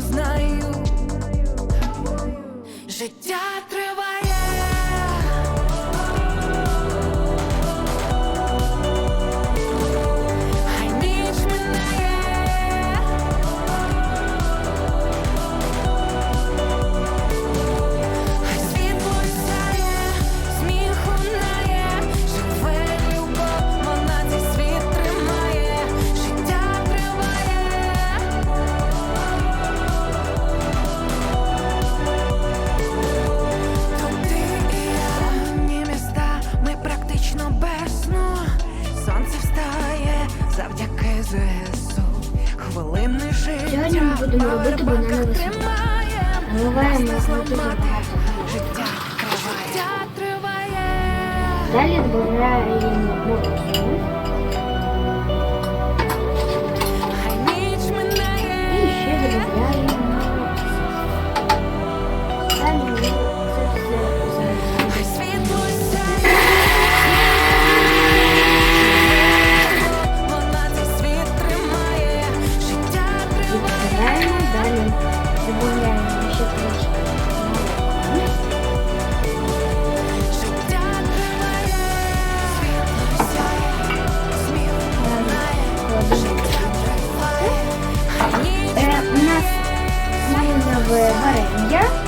знаю, життя триває. будемо робити банани висоти. Наливаємо. Далі додаємо морозу. І ще додаємо nhé.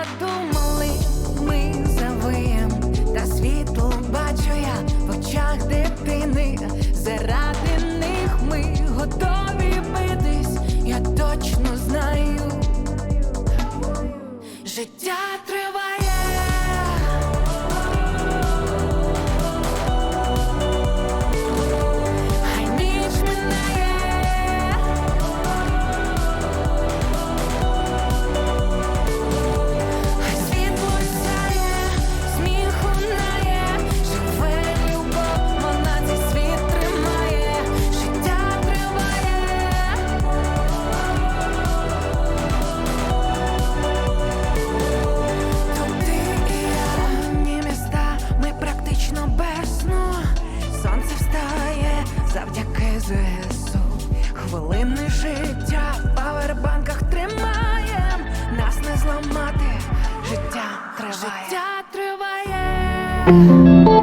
Без триває. Хай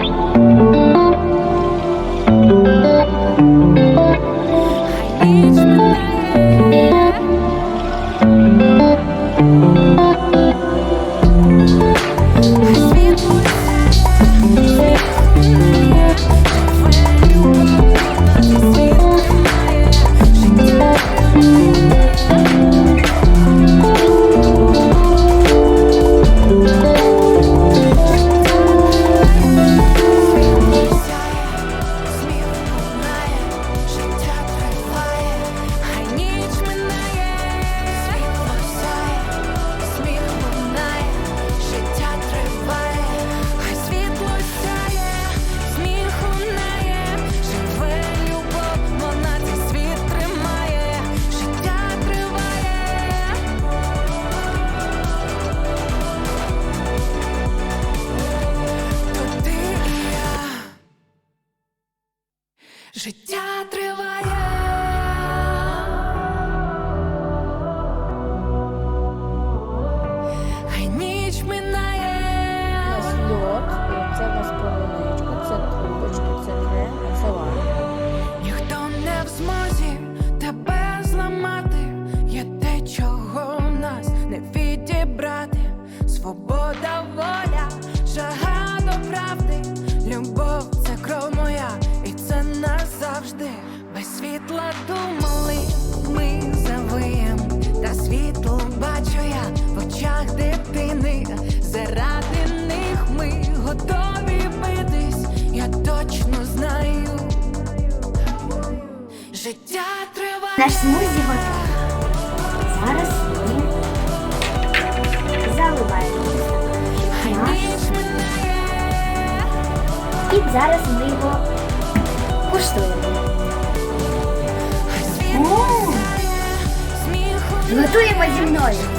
воля, жага до правди. Любов це кров моя, і це назавжди. Без світла думали, ми завиєм. Та світло бачу я в очах дитини. Заради них ми готові битись. Я точно знаю. Життя триває. Наш смузі. Зараз ми заливаємо і зараз ми його куштуємо. Готуємо зі мною.